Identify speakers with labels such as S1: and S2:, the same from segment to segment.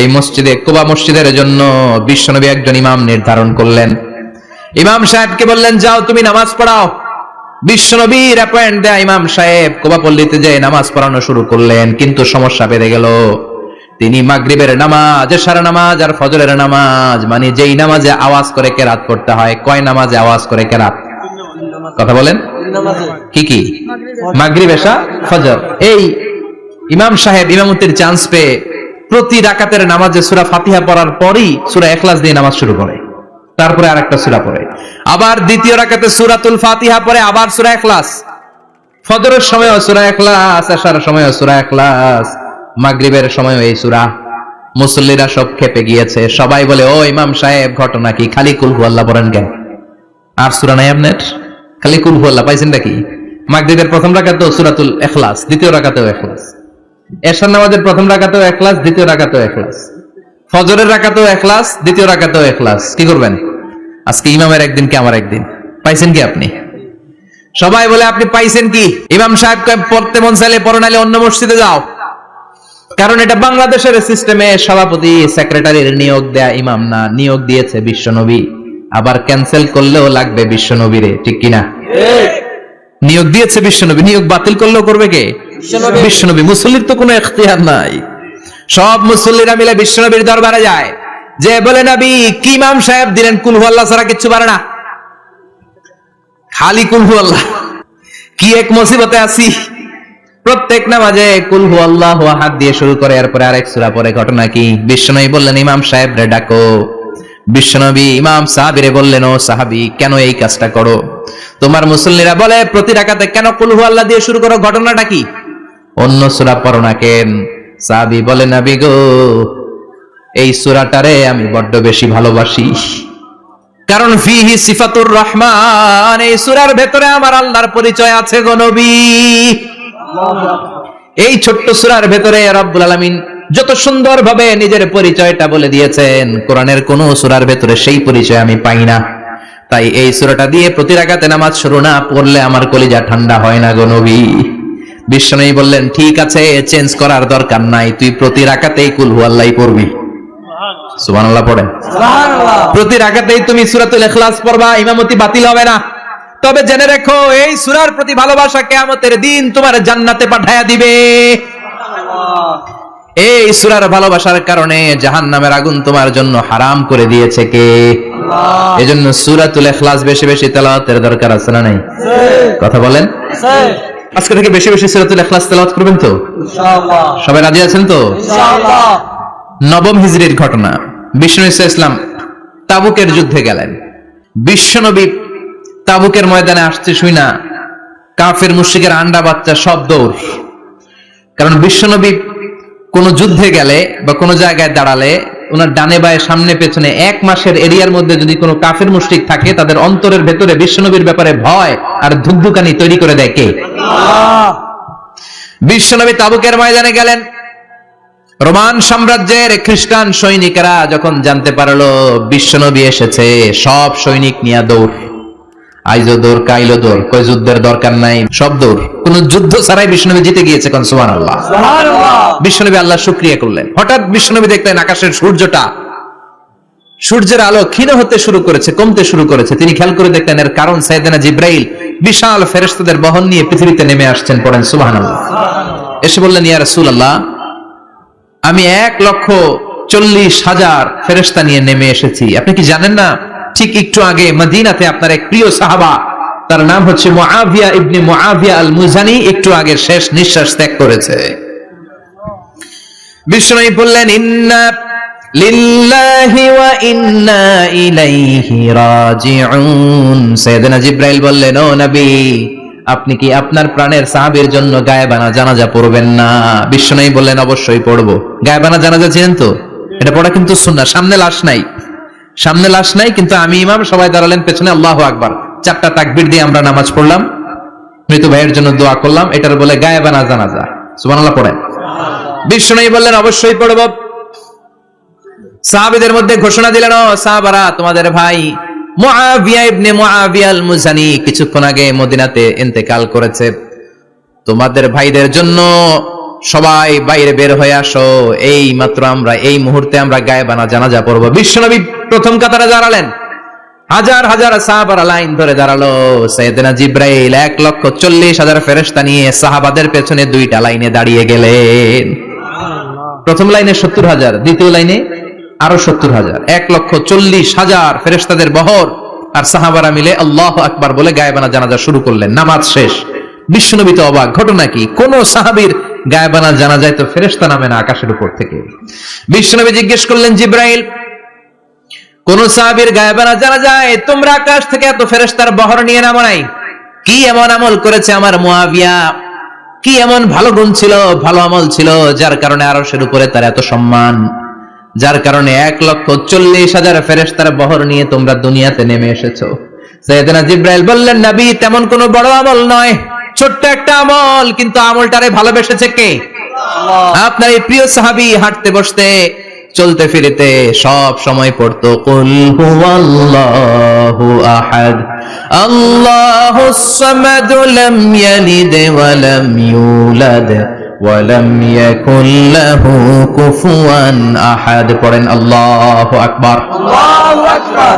S1: এই মসজিদে কোবা মসজিদের জন্য বিশ্বনবী একজন ইমাম নির্ধারণ করলেন। ইমাম সাহেবকে বললেন, যাও, তুমি নামাজ পড়াও। বিশ্বনবীর অ্যাপয়েন্ট দেয়া ইমাম সাহেব কোবা পল্লীতে যে নামাজ পড়ানো শুরু করলেন, কিন্তু সমস্যা বেড়ে গেল। তিনি মাগরিবের নামাজ, এশার নামাজ আর ফজরের নামাজ মানে যেই নামাজে আওয়াজ করে কেরাত পড়তে হয়, কয় নামাজে আওয়াজ করে কেরাত? কথা বলেন। কি কি? মাগরিব, এশা, ফজর। এই ইমাম সাহেব ইমামতির চান্স পেয়ে প্রতি রাকাতের নামাজে সূরা ফাতিহা পড়ার পরই সূরা ইখলাস দিয়ে নামাজ শুরু করে। তারপরে আরেকটা সূরা পড়ে। আবার দ্বিতীয় রাকাতে সূরাতুল ফাতিহা পড়ে, আবার সূরা ইখলাস। ফজরের সময় সূরা ইখলাস, আশার সময় সূরা ইখলাস, মাগরিবের সময় এই সূরা। মুসল্লিরা সব খেপে গিয়েছে। সবাই বলে, ও ইমাম সাহেব, ঘটনা কি? খালি কুল আল্লাহ পড়েন কেন? আর সুরা নাই আপনার? খালি কুল আল্লাহ পাইছেন নাকি? মাগরিবের প্রথম রাকাতেও সুরাতুল ইখলাস, দ্বিতীয় রাকাতেও ইখলাস। এশার নামাজের প্রথম রাকাতেও ইখলাস দ্বিতীয় রাকাতেও ইখলাস ফজরের রাকাতেও ইখলাস দ্বিতীয় রাকাতেও ইখলাস কি করবেন? আজকে ইমামের একদিন কি আমার একদিন? পাইছেন কি আপনি? সবাই বলে আপনি পাইছেন কি? ইমাম সাহেব পড়তে মন চাইলে পড়ো নাইলে অন্য মসজিদে যাও। কারণ এটা বাংলাদেশের সিস্টেমে সভাপতি সেক্রেটারির নিয়োগ দেয়া ইমাম না নিয়োগ দিয়েছে বিশ্বনবী। আবার ক্যান্সেল করলেও লাগবে বিশ্বনবীরে ঠিক কিনা? নিয়োগ দিয়েছে বিশ্বনবী নিয়োগ বাতিল করলেও করবে কে? বিশ্বনবী। মুসল্লির তো কোনো এখতিয়ার নাই। সব মুসল্লিরা মিলে বিশ্বনবীর দরবারে যায়। যে বলে, নবী, কি ইমাম সাহেব দিলেন? কুলহু আল্লাহ ছাড়া কিচ্ছু পারে না? খালি কুলহু আল্লাহ। কি এক মুসিবতে আছি। প্রত্যেক নামাজে কুলহু আল্লাহ হাত দিয়ে শুরু করে, এরপরে আরেক সূরা পরে। ঘটনা কি? বিশ্বনবী বললেন, ইমাম সাহেব রে ডাকো। বিশ্বনবী ইমাম সাহাবিরে বললেন, ও সাহাবি, কেন এই কাজটা করো? তোমার মুসল্লিরা বলে, প্রতি রাকাতে কেন কুলহু আল্লাহ দিয়ে শুরু করো? ঘটনাটা কি? অন্য সূরা পড়ো না কেন? সাহাবি বলে, নবী গো, এই সূরাটারে আমি বড্ড বেশি ভালোবাসি। কারণ ফিহি সিফাতুর রহমান, এই সুরার ভেতরে আমার আল্লাহর পরিচয় আছে গো এই ছোট্ট সূরার ভেতরে রব্বুল আলামিন যত সুন্দরভাবে নিজের পরিচয়টা বলে দিয়েছেন, কোরআনের কোন সূরার ভেতরে সেই পরিচয় আমি পাই না। তাই এই সূরাটা দিয়ে প্রতি রাকাতে নামাজ শুরু না পড়লে আমার কলিজা ঠান্ডা হয় না গো বিশ্বনবী বললেন ঠিক আছে চেঞ্জ করার দরকার নাই তুই প্রতি রাকাতেই কুল হুয়াল্লাই পড়বি। সুবহানাল্লাহ পড়েন। প্রতি রাকাতেই তুমি সূরাতুল ইখলাস পড়বা ইমামতি বাতিল হবে না। তবে জেনে রেখো এই সূরার প্রতি ভালোবাসা কিয়ামতের দিন তোমার জান্নাতে পাঠায়া দিবে। এই সূরার ভালোবাসার কারণে জাহান্নামের আগুন তোমার জন্য হারাম করে দিয়েছে কে? এজন্য সূরাতুল ইখলাস বেশি বেশি তেলাওয়াতের দরকার আছে না নাই? কথা বলেন? আজকে থেকে বেশি বেশি সূরাতুল ইখলাস তেলাওয়াত করবেন তো? সবাই রাজি আছেন তো? নবম হিজরির ঘটনা। বিষ্ণু ইসা ইসলাম তাবুকের যুদ্ধে গেলেন। বিশ্বনবী তাবুকের ময়দানে আসছে শুই না। কাফের মুশরিকের আন্ডা বাচ্চা সব দৌড়। কারণ বিশ্বনবী কোন যুদ্ধে গেলে বা কোন জায়গায় দাঁড়ালে ওনার ডানে বায়ে সামনে পেছনে এক মাসের এরিয়ার মধ্যে যদি কোনো কাফের মুশরিক থাকে তাদের অন্তরের ভেতরে বিশ্বনবীর ব্যাপারে ভয় আর ধুকধুকানি তৈরি করে দেয় কে? বিশ্বনবী তাবুকের ময়দানে গেলেন। রোমান সাম্রাজ্যের খ্রিস্টান সৈনিকেরা যখন জানতে পারল বিশ্বনবী এসেছে সব সৈনিক নিয়ে দৌড়। আইজো দৌড় কাইলো দৌড় কই যুদ্ধের দরকার নাই সব দৌড় কোন যুদ্ধ ছাড়াই বিশ্বনবী জিতে গিয়েছে কোন সুমান আল্লাহ বিশ্বনবী আল্লাহ শুক্রিয়া করলেন। হঠাৎ বিশ্বনবী দেখলেন আকাশের সূর্যটা সূর্যের আলো ক্ষীণ হতে শুরু করেছে কমতে শুরু করেছে। তিনি খেয়াল করে দেখলেন এর কারণ সাইদানা জিব্রাইল বিশাল ফেরেশতাদের বহন নিয়ে পৃথিবীতে নেমে আসছেন পড়েন সুবহানাল্লাহ। এসে বললেন ইয়া রাসূলুল্লাহ আমি এক লক্ষ চল্লিশ হাজার ফেরেস্তা নিয়ে নেমে এসেছি। আপনি কি জানেন না ঠিক একটু আগে মদিনাতে আপনার এক প্রিয় সাহাবা, তার নাম হচ্ছে মুআবিয়া ইবনে মুআবিয়া আল মুজানি একটু আগে শেষ নিঃশ্বাস ত্যাগ করেছে। বিষ্ণু বললেন, ইন্না ও নবী, আপনি কি আপনার প্রাণের সাহাবীর জন্য গায়েবানা জানাজা পড়বেন না? বিশ্বনবী বললেন, অবশ্যই পড়ব। গায়েবানা জানাজা চেনেন তো? এটা পড়া কিন্তু সুন্নাহ, সামনে লাশ নাই। সামনে লাশ নাই, কিন্তু আমি ইমাম, সবাই দাঁড়ালেন পেছনে, আল্লাহু আকবার। চারটা তাকবীর দিয়ে আমরা নামাজ পড়লাম। মৃত ভাইয়ের জন্য দোয়া করলাম, এটার বলে গায়েবানা জানাজা। সুবহানাল্লাহ পড়েন। বিশ্বনবী বললেন, অবশ্যই পড়ব। সাহাবীদের মধ্যে ঘোষণা দিলেন সাহাবারা, তোমাদের ভাই কিছুক্ষণ আগে মদিনাতে ইন্তেকাল করেছে। তোমাদের ভাইদের জন্য সবাই বাইরে বের হয়ে আসো। এই মাত্র আমরা, এই মুহূর্তে আমরা গায়ে বানা জানাজা পড়ব। বিশ্বনবী প্রথম কাতারে দাঁড়ালেন। হাজার হাজার সাহাবারা লাইন ধরে দাঁড়াল। সৈয়দনা জিব্রাইল এক লক্ষ চল্লিশ হাজার ফেরেস্তা নিয়ে সাহাবাদের পেছনে দুইটা লাইনে দাঁড়িয়ে গেলেন। প্রথম লাইনে সত্তর হাজার, দ্বিতীয় লাইনে আরও সত্তর হাজার। এক লক্ষ চল্লিশ হাজার ফেরেস্তাদের বহর আর সাহাবারা মিলে আল্লাহ আকবার বলে গায়েবানা জানাজা শুরু করলেন। নামাজ শেষ। বিশ্বনবী তো অবাক। ঘটনা কি? কোন সাহাবীর গায়েবানা জানা যায় তো ফেরেস্তা নামে না আকাশের উপর থেকে। বিশ্বনবী জিজ্ঞেস করলেন, জিব্রাইল, কোন সাহাবীর গায়েবানা জানা যায়? তোমরা আকাশ থেকে এত ফেরেস্তার বহর নিয়ে নামো নাই। কি এমন আমল করেছে আমার মুয়াবিয়া কি এমন ভালো গুণ ছিল, ভালো আমল ছিল, যার কারণে আরশের উপরে তার এত সম্মান? যার কারণে এক লক্ষ চল্লিশ হাজার ফেরেস্তার বহর নিয়ে তোমরা দুনিয়াতে নেমে এসেছ। সৈয়দনা জিব্রাইল বললেন, নবী, তেমন কোনো বড় আমল নয়। ছোট্ট একটা আমল কিন্তু আমলটারে ভালোবেসেছে কে? আপনার এই প্রিয় সাহাবি হাঁটতে বসতে চলতে ফিরিতে সব সময় পড়তো কুল হুয়াল্লাহু আহাদ আল্লাহুস সামাদ লাম ইয়ালিদ ওয়া লাম ইউলাদ। ওয়া লাম ইয়াকুল লাহু কুফুয়ান আহাদ। পড়েন আল্লাহু আকবার।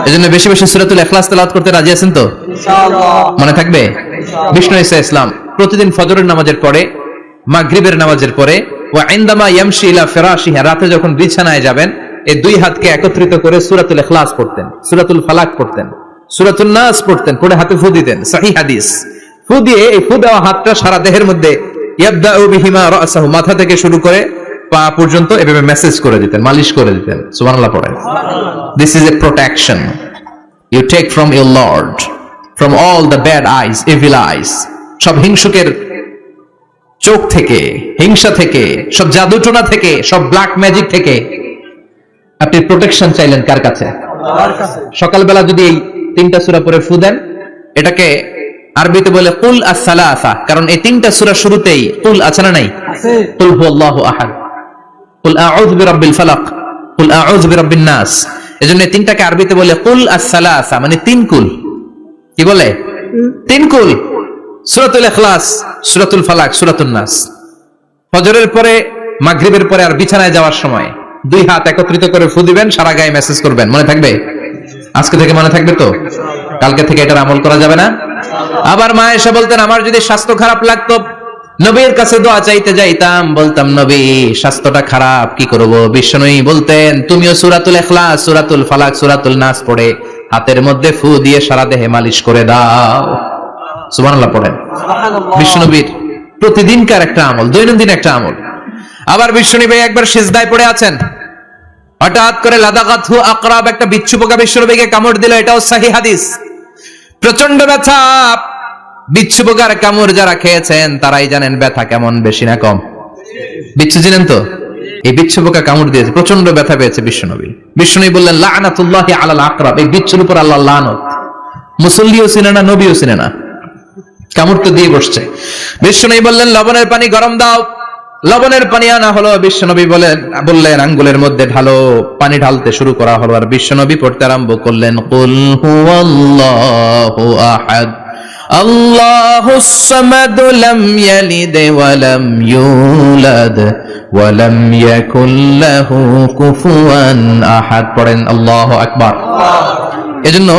S1: এজন্য বেশি বেশি সূরাতুল ইখলাস তেলাওয়াত করতে রাজি আছেন তো? মনে থাকবে? বিষ্ণু ইসা ইসলাম প্রতিদিন ফজরের নামাজের পরে মাগরিবের নামাজের পরে ও আইন্দামা ইয়ামশি ইলা ফিরাশিহা রাতে যখন বিছানায় যাবেন এই দুই হাতকে একত্রিত করে সূরাতুল ইখলাস পড়তেন সূরাতুল ফালাক পড়তেন সূরাতুল নাস পড়তেন পড়ে হাতে ফু দিতেন সহিহ হাদিস। ফু দিয়ে এই ফু দেওয়া হাতটা সারা দেহের মধ্যে মাথা থেকে শুরু করে পা পর্যন্ত এভাবে মেসেজ করে দিতেন মালিশ করে দিতেন। সুবহানাল্লাহ পড়েন this is a protection you take from your lord from all the bad eyes evil eyes সব হিংসুকের চোখ থেকে হিংসা থেকে সব জাদুটোনা থেকে সব ব্ল্যাক ম্যাজিক থেকে। আপনি প্রোটেকশন চাইলেন কার কাছে? সকালবেলা যদি এই তিনটা সুরা পরে ফু দেন এটাকে আরবিতে বলে কুল আস-সালাসা কারণ এই তিনটা সূরা শুরুতেই কুল আছে না নাই? কুল হুয়াল্লাহু আহাদ। কুল আউযু বিরাব্বিল ফালাক কুল আউযু বিরাব্বিন নাস। এজন্য এই তিনটাকে আরবিতে বলে কুল মানে তিন কুল। কি বলে? তিন কুল। সূরাতুল ইখলাস সূরাতুল ফালাক নাস। ফজরের পরে মাগরিবের পরে আর বিছানায় যাওয়ার সময় দুই হাত একত্রিত করে ফু দিবেন সারা গায়ে মেসেজ করবেন। মনে থাকবে? আজকে থেকে মনে থাকবে তো? কালকে থেকে এটার আমল করা যাবে না? আবার মা এসে বলতেন আমার যদি স্বাস্থ্য খারাপ লাগতো নবীর কাছে দোয়া চাইতে যাইতাম। বলতাম নবী স্বাস্থ্যটা খারাপ কি করব? বিশ্বনয়ী বলতেন তুমিও সূরাতুল ইখলাস সূরাতুল ফালাক সূরাতুল নাস পড়ে হাতের মধ্যে ফু দিয়ে সারা দেহে মালিশ করে দাও। সুবহানাল্লাহ পড়েন। বিষ্ণুনবীর প্রতিদিনকার একটা আমল দৈনন্দিন একটা আমল। আবার বিষ্ণুনবী একবার সিজদায় পড়ে আছেন। হঠাৎ করে লাদাগাথু আকরাব একটা বিচ্ছু পোকা বিষ্ণুনবীকে কামড় দিল এটাও সাহি হাদিস। প্রচণ্ড ব্যথা। বিচ্ছু পোকার কামড় যারা খেয়েছেন, তারাই জানেন ব্যথা কেমন বেশি না কম। বিচ্ছু চিনেন তো? এই বিচ্ছু পোকা কামড় দিয়েছে প্রচণ্ড ব্যথা পেয়েছে বিশ্বনবী বিশ্বনবী বললেন, লানাতুল্লাহি আলাল আকরাব এই বিচ্ছুর উপর আল্লাহ লানত। মুসল্লিও চিনে না, নবীও চিনে না। কামড় তো দিয়ে বসছে। বিশ্বনবী বললেন, লবণের পানি গরম দাও। লবণের পানি আনা হলো, বিশ্বনবী বলেন, বললেন, আঙ্গুলের মধ্যে ঢালো পানি ঢালতে শুরু করা হলো, আর বিশ্বনবী পড়তে আরম্ভ করলেন, কুল পড়েন এজন্য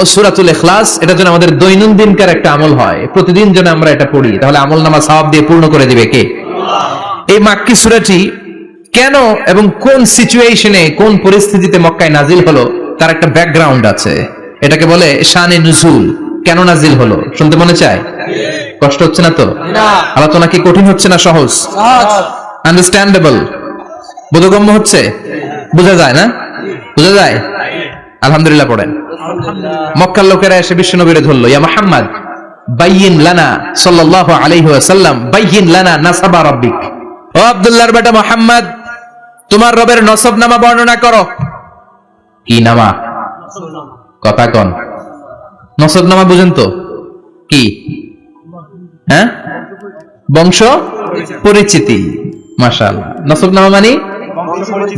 S1: আমাদের দৈনন্দিনকার একটা আমল হয়। প্রতিদিন যেন আমরা এটা পড়ি, তাহলে আমল নামা সওয়াব দিয়ে পূর্ণ করে দিবে কে? এই মাক্কি সূরাটি কেন এবং কোন সিচুয়েশনে কোন পরিস্থিতিতে মক্কায় নাজিল হলো তার একটা ব্যাকগ্রাউন্ড আছে। এটাকে বলে শানে নুজুল। কেন নাজিল হলো? শুনতে মনে চায়? কষ্ট হচ্ছে না তো? আলোচনা কি কঠিন হচ্ছে না সহজ? আন্ডারস্ট্যান্ডেবল বোধগম্য হচ্ছে? বোঝা যায় না? বোঝা যায়? আলহামদুলিল্লাহ পড়েন। মক্কার লোকেরা এসে বিশ্বনবীরে ধরলো ইয়া মুহাম্মদ বাইয়িন লানা সাল্লাল্লাহু আলাইহি ওয়াসাল্লাম বাইয়িন লানা নাসাবা রাব্বিক। ও আব্দুল্লাহর বেটা মুহাম্মদ, তোমার রবের নসব নামা বর্ণনা করো। কি নামা? কথা কন। নসব নামা বুঝেন তো। কি? হ্যাঁ? বংশ পরিচিতি, মাশাআল্লাহ। নসব নামা মানে?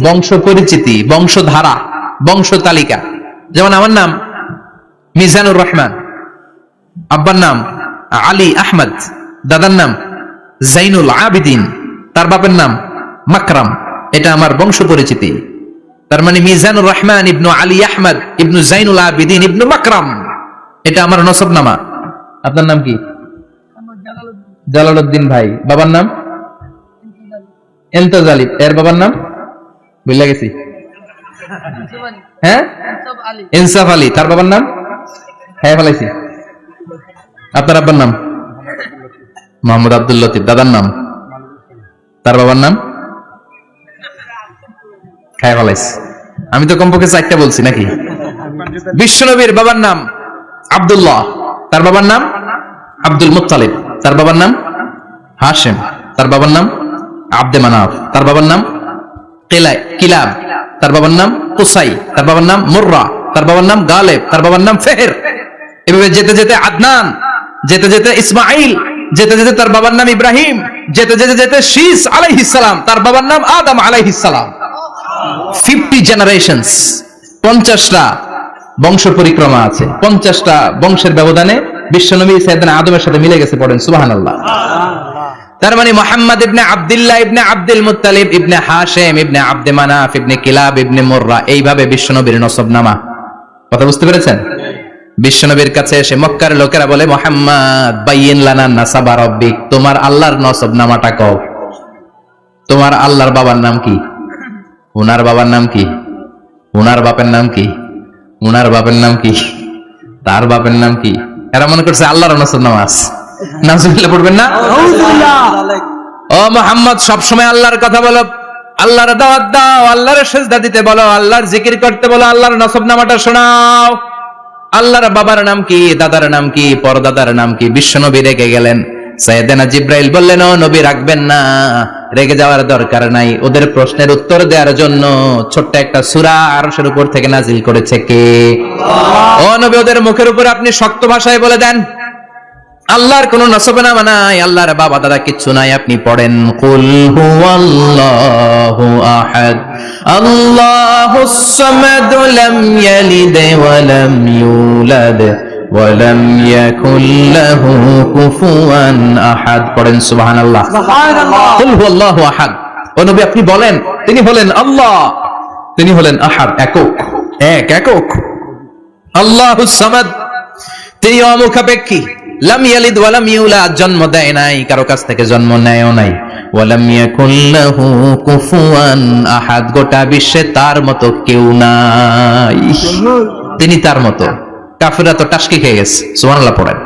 S1: বংশ পরিচিতি, বংশধারা, বংশ তালিকা। যেমন আমার নাম মিজানুর রহমান, আব্বার নাম আলী আহমদ, দাদার নাম জাইনুল আবিদিন। তার বাপের নাম মাকরাম। এটা আমার বংশ পরিচিতি। তার মানে মিজানুর রহমান ইবনু আলী আহমদ ইবনু জাইনুল আবিদিন ইবনু মাকরাম। এটা আমার নসব নামা আপনার নাম কি? জালালউদ্দিন ভাই। বাবার নাম? এলতাজ এর বাবার নাম? বুঝলা গেছি। হ্যাঁ? ইনসাফ আলী। তার বাবার নাম? হ্যাঁ ফেলাইছি। আপনার আব্বার নাম? মোহাম্মদ আব্দুল লতিফ। দাদার নাম? তার বাবার নাম? খায় আমি তো কমপক্ষে চারটা বলছি, নাকি? বিশ্বনবীর বাবার নাম আব্দুল্লাহ, তার বাবার নাম আব্দুল মুত্তালিব, তার বাবার নাম হাশেম, তার বাবার নাম আব্দে মানাফ তার বাবার নাম কিলাই কিলাব, তার বাবার নাম কুসাই, তার বাবার নাম মুর্রা, তার বাবার নাম গালেব, তার বাবার নাম ফেহের। এভাবে যেতে যেতে আদনান, যেতে যেতে ইসমাইল যেতে যেতে তার বাবার নাম ইব্রাহিম, যেতে যেতে যেতে শীস আলাইহিসালাম তার বাবার নাম আদম আলাইহিসালাম ফিফটি জেনারেশনস পঞ্চাশটা বংশ পরিক্রমা আছে। পঞ্চাশটা বংশের ব্যবধানে বিশ্বনবী সাইদান আদমের সাথে মিলে গেছে পড়েন সুবাহান আল্লাহ তার মানে Mohammad ibn Abdullah ibn Abdul Muttalib, ibn Hashem, ibn Abd Manaf, ibn Kilab, ibn Murrah, এইভাবে বিশ্বনবীর নসব নামা কথা বুঝতে পেরেছেন? বিশ্বনবীর কাছে এসে মক্কার লোকেরা বলে, মোহাম্মদ, বাইয়িন তোমার আল্লাহর নসব নামাটা কও। তোমার আল্লাহর বাবার নাম কি? উনার বাবার নাম কি? উনার বাপের নাম কি? উনার বাপের নাম কি? তার বাপের নাম কি? এরা মনে করছে আল্লাহর নসব নামাজ। নাজুবিল্লাহ পড়বেন না? ও মোহাম্মদ, সবসময় আল্লাহর কথা বলো। আল্লাহর দাওয়াত দাও, আল্লাহর সেজদা দিতে বলো, আল্লাহর জিকির করতে বলো, আল্লাহর নসব নামাটা শোনাও। আল্লাহর বাবার নাম কি, দাদার নাম কি, পরদাদার নাম কি, বিশ্বনবী রেগে গেলেন। সাইয়েদেনা জিব্রাইল বললেন, ও নবী, রাখবেন না, রেগে যাওয়ার দরকার নাই। ওদের প্রশ্নের উত্তর দেওয়ার জন্য ছোট্ট একটা সূরা আরশের উপর থেকে নাজিল করেছে কে? ও নবী, ওদের মুখের উপর আপনি শক্ত ভাষায় বলে দেন। আল্লাহর কোন নসব নামা নাই আল্লাহর বাবা দাদা কিচ্ছু নাই আপনি পড়েন কুল হুয়াল্লাহু আহাদ আল্লাহুস সামাদ লাম ইয়ালিদ ওয়া লাম ইউলাদ ওয়া লাম ইয়াকুল লাহু কুফুয়ান আহাদ। পড়েন সুবহানাল্লাহ। কুল হুয়াল্লাহু আহাদ। ও নবী আপনি বলেন তিনি হলেন আল্লাহ তিনি হলেন আহাদ একক এক একক। আল্লাহুস সামাদ তিনি অমুখাপেক্ষী। লাম ইয়ালিদ ওয়ালাম ইউলাদ জন্ম দেয় নাই কারও কাছ থেকে জন্ম নেয়ও নাই। ওয়ালাম কুফুয়ান আহাদ গোটা বিশ্বে তার মতো কেউ নাই। তিনি তার মতো। কাফিররা তো টাসকি খেয়ে গেছে সুবহানাল্লাহ পড়েন।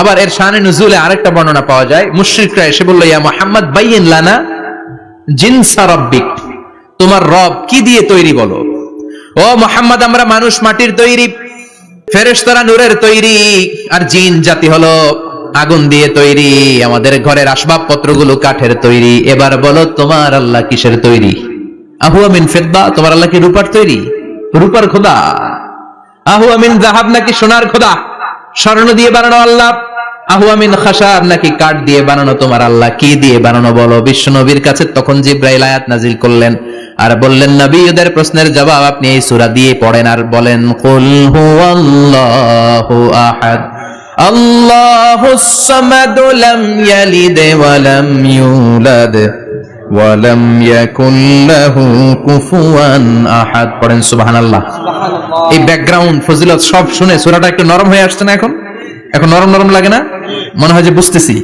S1: আবার এর শানে নুজুলে আরেকটা বর্ণনা পাওয়া যায় মুশরিকরা এসে বলল ইয়া মুহাম্মদ বাইয়িন লানা জিনসা রাব্বিক। তোমার রব কি দিয়ে তৈরি বলো? ও মোহাম্মদ আমরা মানুষ মাটির তৈরি ফেরেশতারা নূরের তৈরি, আর জিন জাতি হলো আগুন দিয়ে তৈরি। আমাদের ঘরের আসবাবপত্রগুলো কাঠের তৈরি। এবার বলো, তোমার আল্লাহ কিসের তৈরি? আহু আমিন ফেদ্দা, তোমার আল্লাহ কি রূপার তৈরি? রূপার খোদা। আহু আমিন জাহাব নাকি সোনার খোদা? স্বর্ণ দিয়ে বানানো আল্লাহ। আহু আমিন খাসাব নাকি কাঠ দিয়ে বানানো? তোমার আল্লাহ কি দিয়ে বানানো বলো। বিশ্ব নবীর কাছে তখন জিব্রাইল আয়াত নাজিল করলেন। আর বললেন নবী ওদের প্রশ্নের জবাব আপনি এই সূরা দিয়ে পড়েন আর বলেন কুল হুয়াল্লাহু আহাদ। আল্লাহুস সামাদ লাম ইয়ালিদ ওয়া লাম ইউলাদ ওয়া লাম ইয়াকুল লাহু কুফুয়ান আহাদ। পড়েন সুবহানাল্লাহ। এই ব্যাকগ্রাউন্ড ফজিলত সব শুনে সূরাটা একটু নরম হয়ে আসছে না এখন? এখন নরম নরম লাগে না? মনে হয় যে বুঝতেছি।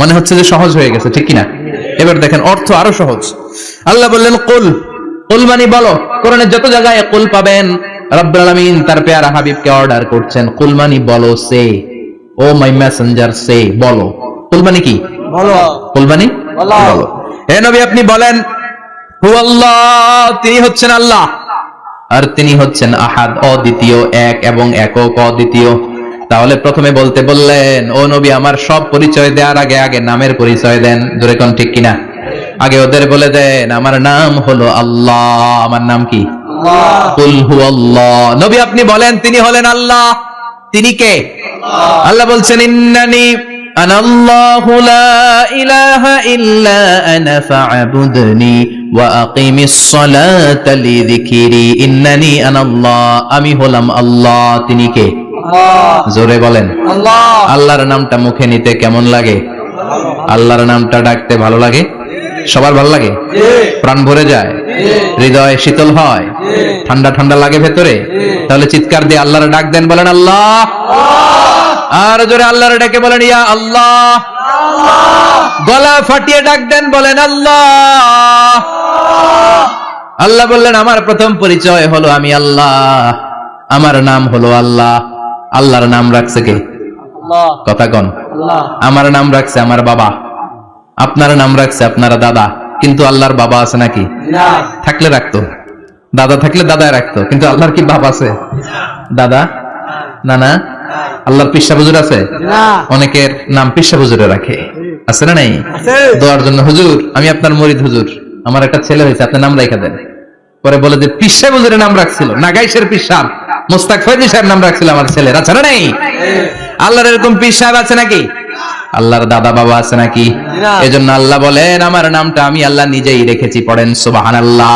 S1: মনে হচ্ছে যে সহজ হয়ে গেছে ঠিক কিনা? এবার দেখেন অর্থ আরও সহজ। আল্লাহ বললেন কুল কুল মানে বলো কোরআনের যত জায়গায় কুল পাবেন রব্বুল আলামিন তার পেয়ারা হাবিবকে অর্ডার করছেন। কুল মানে বলো সে। ও মাই মেসেঞ্জার সে। বলো। কুল মানে কি?
S2: বলো।
S1: কুল মানে বলো। হে নবী আপনি বলেন হু আল্লাহ তিনি হচ্ছেন আল্লাহ। আর তিনি হচ্ছেন আহাদ অদ্বিতীয় এক এবং একক অদ্বিতীয়। তাহলে প্রথমে বলতে বললেন ও নবী আমার সব পরিচয় দেওয়ার আগে আগে নামের পরিচয় দেন। দূরে কোন ঠিক কিনা? আগে ওদের বলে দেন আমার নাম হলো আল্লাহ। আমার নাম কি? নবী আপনি বলেন তিনি হলেন আল্লাহ। তিনি কে? আল্লাহ। বলছেন ইন্নানি আমি হলাম আল্লাহ। তিনি কে? জোরে বলেন। আল্লাহর নামটা মুখে নিতে কেমন লাগে? আল্লাহর নামটা ডাকতে ভালো লাগে? সবার ভালো লাগে? প্রাণ ভরে যায়? হৃদয় শীতল হয়? ঠান্ডা ঠান্ডা লাগে ভেতরে? তাহলে চিৎকার দিয়ে আল্লাহর ডাক দেন বলেন আল্লাহ! আর জোরে আল্লাহর ডাকে বলেন ইয়া আল্লাহ। গলা ফাটিয়ে ডাক দেন বলেন আল্লাহ! আল্লাহ বললেন আমার প্রথম পরিচয় হলো আমি আল্লাহ। আমার নাম হলো আল্লাহ। আল্লাহর নাম রাখছে কে? কথা কন। আমার নাম রাখছে আমার বাবা। আপনার নাম রাখছে আপনারা দাদা। কিন্তু আল্লাহর বাবা আছে নাকি? থাকলে রাখতো। দাদা থাকলে দাদায় রাখতো। কিন্তু আল্লাহর কি বাপ আছে? দাদা? না না আল্লাহর পিসা হুজুর আছে অনেকের নাম পিসা হুজুরে রাখে। আছে না নাই? দোয়ার জন্য হুজুর আমি আপনার মরিদ হুজুর। আমার একটা ছেলে হয়েছে আপনার নাম রেখা দেন। পরে বলে যে পিসা হুজুরের নাম রাখছিল। নাগাইশের পিসাব মোস্তাক ফয়জি সাহেব নাম রাখছিল আমার ছেলের। আছে না নাই? আল্লাহর এরকম পিসাব আছে নাকি? আল্লাহর দাদা বাবা আছে নাকি? এজন্য আল্লাহ বলেন, আমার নামটা আমি আল্লাহ নিজেই রেখেছি, পড়েন সুবাহান আল্লাহ